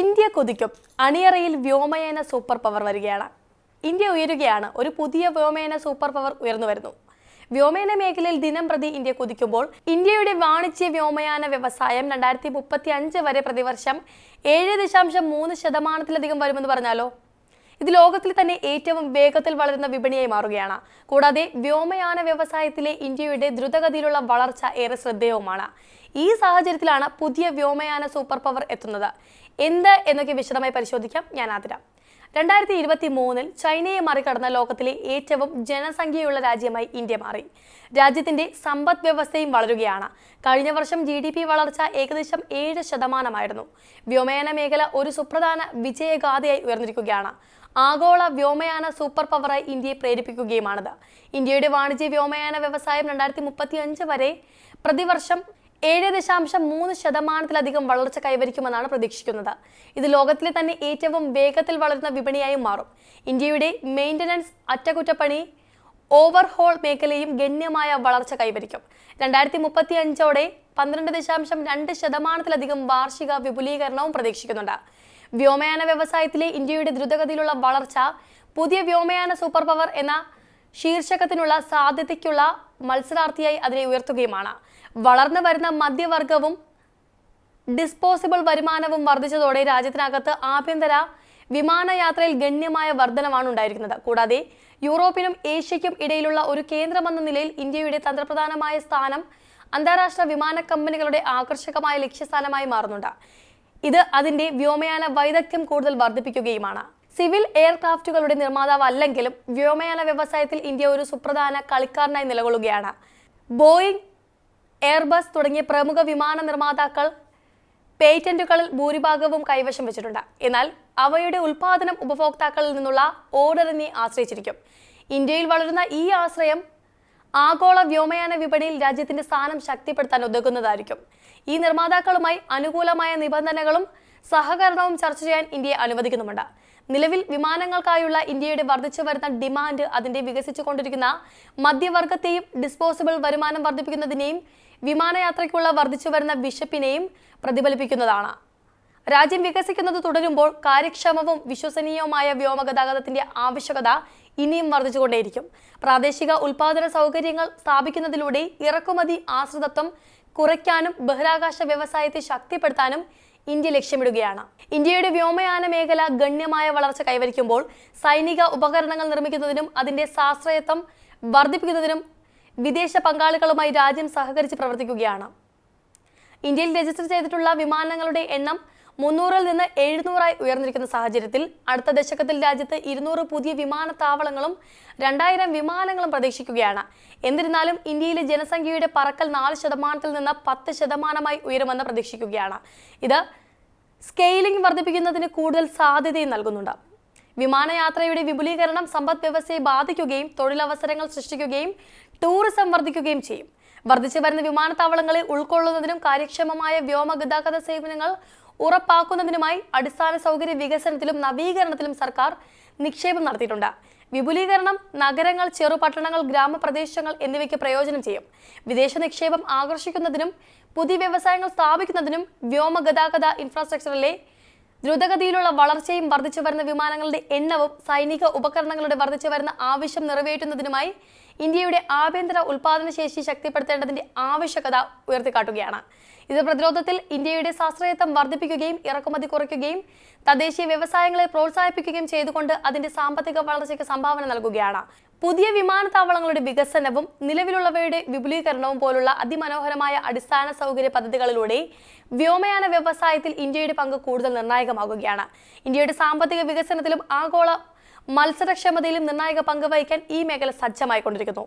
India കൊതിക്കും. അണിയറയിൽ വ്യോമയാന സൂപ്പർ പവർ വരികയാണ്. ഇന്ത്യ ഉയരുകയാണ്. ഒരു പുതിയ വ്യോമയാന സൂപ്പർ പവർ ഉയർന്നു വരുന്നു. വ്യോമയാന മേഖലയിൽ ദിനം പ്രതി ഇന്ത്യ കുതിക്കുമ്പോൾ ഇന്ത്യയുടെ വാണിജ്യ വ്യോമയാന വ്യവസായം രണ്ടായിരത്തി മുപ്പത്തി അഞ്ച് വരെ പ്രതിവർഷം ഏഴ് ദശാംശം മൂന്ന് ശതമാനത്തിലധികം വരുമെന്ന് പറഞ്ഞാലോ? ഇത് ലോകത്തിൽ തന്നെ ഏറ്റവും വേഗത്തിൽ വളരുന്ന വിപണിയായി മാറുകയാണ്. കൂടാതെ വ്യോമയാന വ്യവസായത്തിലെ ഇന്ത്യയുടെ ദ്രുതഗതിയിലുള്ള വളർച്ച ഏറെ ശ്രദ്ധേയവുമാണ്. ഈ സാഹചര്യത്തിലാണ് പുതിയ വ്യോമയാന സൂപ്പർ പവർ എത്തുന്നത്. എന്ത് എന്നൊക്കെ വിശദമായി പരിശോധിക്കാം. ഞാൻ ആതിര. രണ്ടായിരത്തി ഇരുപത്തി മൂന്നിൽ ചൈനയെ മറികടന്ന ലോകത്തിലെ ഏറ്റവും ജനസംഖ്യയുള്ള രാജ്യമായി ഇന്ത്യ മാറി. രാജ്യത്തിന്റെ സമ്പദ് വ്യവസ്ഥയും വളരുകയാണ്. കഴിഞ്ഞ വർഷം ജി ഡി പി വളർച്ച ഏകദേശം ഏഴ് ശതമാനമായിരുന്നു. വ്യോമയാന മേഖല ഒരു സുപ്രധാന വിജയഗാഥയായി ഉയർന്നിരിക്കുകയാണ്. ആഗോള വ്യോമയാന സൂപ്പർ പവറായി ഇന്ത്യയെ പ്രേരിപ്പിക്കുകയുമാണിത്. ഇന്ത്യയുടെ വാണിജ്യ വ്യോമയാന വ്യവസായം രണ്ടായിരത്തി മുപ്പത്തി അഞ്ച് വരെ പ്രതിവർഷം ഏഴ് ദശാംശം മൂന്ന് ശതമാനത്തിലധികം വളർച്ച കൈവരിക്കുമെന്നാണ് പ്രതീക്ഷിക്കുന്നത്. ഇത് ലോകത്തിലെ തന്നെ ഏറ്റവും വേഗത്തിൽ വളരുന്ന വിപണിയായി മാറും. ഇന്ത്യയുടെ മെയിന്റനൻസ് അറ്റകുറ്റപ്പണി ഓവർഹോൾ മേഖലയും ഗണ്യമായ വളർച്ച കൈവരിക്കും. രണ്ടായിരത്തി മുപ്പത്തി അഞ്ചോടെ പന്ത്രണ്ട് ദശാംശം രണ്ട് ശതമാനത്തിലധികം വാർഷിക വിപുലീകരണവും പ്രതീക്ഷിക്കുന്നുണ്ട്. വ്യോമയാന വ്യവസായത്തിലെ ഇന്ത്യയുടെ ദ്രുതഗതിയിലുള്ള വളർച്ച പുതിയ വ്യോമയാന സൂപ്പർ പവർ എന്ന ശീർഷകത്തിനുള്ള സാധ്യതയ്ക്കുള്ള മത്സരാർത്ഥിയായി അതിനെ ഉയർത്തുകയുമാണ്. വളർന്നു വരുന്ന മധ്യവർഗവും ഡിസ്പോസിബിൾ വരുമാനവും വർദ്ധിച്ചതോടെ രാജ്യത്തിനകത്ത് ആഭ്യന്തര വിമാനയാത്രയിൽ ഗണ്യമായ വർധനമാണ് ഉണ്ടായിരിക്കുന്നത്. കൂടാതെ യൂറോപ്പിനും ഏഷ്യയ്ക്കും ഇടയിലുള്ള ഒരു കേന്ദ്രമെന്ന നിലയിൽ ഇന്ത്യയുടെ തന്ത്രപ്രധാനമായ സ്ഥാനം അന്താരാഷ്ട്ര വിമാന കമ്പനികളുടെ ആകർഷകമായ ലക്ഷ്യസ്ഥാനമായി മാറുന്നുണ്ട്. ഇത് അതിന്റെ വ്യോമയാന വൈദഗ്ധ്യം കൂടുതൽ വർദ്ധിപ്പിക്കുകയുമാണ്. സിവിൽ എയർക്രാഫ്റ്റുകളുടെ നിർമ്മാതാവ് അല്ലെങ്കിലും വ്യോമയാന വ്യവസായത്തിൽ ഇന്ത്യ ഒരു സുപ്രധാന കളിക്കാരനായി നിലകൊള്ളുകയാണ്. ബോയിങ് എയർബസ് തുടങ്ങിയ പ്രമുഖ വിമാന നിർമ്മാതാക്കൾ പേറ്റന്റുകളിൽ ഭൂരിഭാഗവും കൈവശം വെച്ചിട്ടുണ്ട്. എന്നാൽ അവയുടെ ഉൽപാദനം ഉപഭോക്താക്കളിൽ നിന്നുള്ള ഓർഡറിനെ ആശ്രയിച്ചിരിക്കും. ഇന്ത്യയിൽ വളരുന്ന ഈ ആശ്രയം ആഗോള വ്യോമയാന വിപണിയിൽ രാജ്യത്തിന്റെ സ്ഥാനം ശക്തിപ്പെടുത്താൻ ഉതകുന്നതായിരിക്കും. ഈ നിർമ്മാതാക്കളുമായി അനുകൂലമായ നിബന്ധനകളും സഹകരണവും ചർച്ച ചെയ്യാൻ ഇന്ത്യയെ അനുവദിക്കുന്നുമുണ്ട്. നിലവിൽ വിമാനങ്ങൾക്കായുള്ള ഇന്ത്യയുടെ വർദ്ധിച്ചു വരുന്ന ഡിമാൻഡ് അതിന്റെ വികസിച്ചുകൊണ്ടിരിക്കുന്ന മധ്യവർഗത്തെയും ഡിസ്പോസിബിൾ വരുമാനം വർദ്ധിപ്പിക്കുന്നതിനെയും വിമാനയാത്രയ്ക്കുള്ള വർദ്ധിച്ചു വരുന്ന വിശപ്പിനെയും പ്രതിഫലിപ്പിക്കുന്നതാണ്. രാജ്യം വികസിക്കുന്നത് തുടരുമ്പോൾ കാര്യക്ഷമവും വിശ്വസനീയവുമായ വ്യോമഗതാഗതത്തിന്റെ ആവശ്യകത ഇനിയും വർദ്ധിച്ചുകൊണ്ടേയിരിക്കും. പ്രാദേശിക ഉൽപാദന സൗകര്യങ്ങൾ സ്ഥാപിക്കുന്നതിലൂടെ ഇറക്കുമതി ആശ്രിതത്വം കുറയ്ക്കാനും ബഹിരാകാശ വ്യവസായത്തെ ശക്തിപ്പെടുത്താനും ഇന്ത്യ ലക്ഷ്യമിടുകയാണ്. ഇന്ത്യയുടെ വ്യോമയാന മേഖല ഗണ്യമായ വളർച്ച കൈവരിക്കുമ്പോൾ സൈനിക ഉപകരണങ്ങൾ നിർമ്മിക്കുന്നതിനും അതിന്റെ സാശ്രയത്വം വർദ്ധിപ്പിക്കുന്നതിനും വിദേശ പങ്കാളികളുമായി രാജ്യം സഹകരിച്ച് പ്രവർത്തിക്കുകയാണ്. ഇന്ത്യയിൽ രജിസ്റ്റർ ചെയ്തിട്ടുള്ള വിമാനങ്ങളുടെ എണ്ണം മുന്നൂറിൽ നിന്ന് എഴുന്നൂറായി ഉയർന്നിരിക്കുന്ന സാഹചര്യത്തിൽ അടുത്ത ദശകത്തിൽ രാജ്യത്ത് ഇരുന്നൂറ് പുതിയ വിമാനത്താവളങ്ങളും രണ്ടായിരം വിമാനങ്ങളും പ്രതീക്ഷിക്കുകയാണ്. എന്നിരുന്നാലും ഇന്ത്യയിലെ ജനസംഖ്യയുടെ പറക്കൽ നാല് ശതമാനത്തിൽ നിന്ന് പത്ത് ശതമാനമായി ഉയരുമെന്ന് പ്രതീക്ഷിക്കുകയാണ്. ഇത് സ്കെയിലിംഗ് വർദ്ധിപ്പിക്കുന്നതിന് കൂടുതൽ സാധ്യതയും നൽകുന്നുണ്ട്. വിമാനയാത്രയുടെ വിപുലീകരണം സമ്പദ് വ്യവസ്ഥയെ ബാധിക്കുകയും തൊഴിലവസരങ്ങൾ സൃഷ്ടിക്കുകയും ടൂറിസം വർദ്ധിക്കുകയും ചെയ്യും. വർദ്ധിച്ചു വരുന്ന വിമാനത്താവളങ്ങളെ ഉൾക്കൊള്ളുന്നതിനും കാര്യക്ഷമമായ വ്യോമ ഗതാഗത സേവനങ്ങൾ ഉറപ്പാക്കുന്നതിനുമായി അടിസ്ഥാന സൗകര്യ വികസനത്തിലും നവീകരണത്തിലും സർക്കാർ നിക്ഷേപം നടത്തിയിട്ടുണ്ട്. വിപുലീകരണം നഗരങ്ങൾ ചെറുപട്ടണങ്ങൾ ഗ്രാമപ്രദേശങ്ങൾ എന്നിവയ്ക്ക് പ്രയോജനം ചെയ്യും. വിദേശ നിക്ഷേപം ആകർഷിക്കുന്നതിനും പുതിയ വ്യവസായങ്ങൾ സ്ഥാപിക്കുന്നതിനും വ്യോമ ഗതാഗത ഇൻഫ്രാസ്ട്രക്ചറിലെ ദ്രുതഗതിയിലുള്ള വളർച്ചയും വർദ്ധിച്ചു വരുന്ന വിമാനങ്ങളുടെ എണ്ണവും സൈനിക ഉപകരണങ്ങളുടെ വർദ്ധിച്ചു വരുന്ന ആവശ്യം നിറവേറ്റുന്നതിനുമായി ഇന്ത്യയുടെ ആഭ്യന്തര ഉൽപാദന ശേഷി ശക്തിപ്പെടുത്തേണ്ടതിന്റെ ആവശ്യകത ഉയർത്തിക്കാട്ടുകയാണ്. ഇത് പ്രതിരോധത്തിൽ ഇന്ത്യയുടെ സാശ്രയത്വം വർദ്ധിപ്പിക്കുകയും ഇറക്കുമതി കുറയ്ക്കുകയും തദ്ദേശീയ വ്യവസായങ്ങളെ പ്രോത്സാഹിപ്പിക്കുകയും ചെയ്തുകൊണ്ട് അതിന്റെ സാമ്പത്തിക വളർച്ചയ്ക്ക് സംഭാവന നൽകുകയാണ്. പുതിയ വിമാനത്താവളങ്ങളുടെ വികസനവും നിലവിലുള്ളവയുടെ വിപുലീകരണവും പോലുള്ള അതിമനോഹരമായ അടിസ്ഥാന സൗകര്യ പദ്ധതികളിലൂടെ വ്യോമയാന വ്യവസായത്തിൽ ഇന്ത്യയുടെ പങ്ക് കൂടുതൽ നിർണായകമാകുകയാണ്. ഇന്ത്യയുടെ സാമ്പത്തിക വികസനത്തിലും ആഗോള മത്സരക്ഷമതയിലും നിർണായക പങ്ക് വഹിക്കാൻ ഈ മേഖല സജ്ജമായിക്കൊണ്ടിരിക്കുന്നു.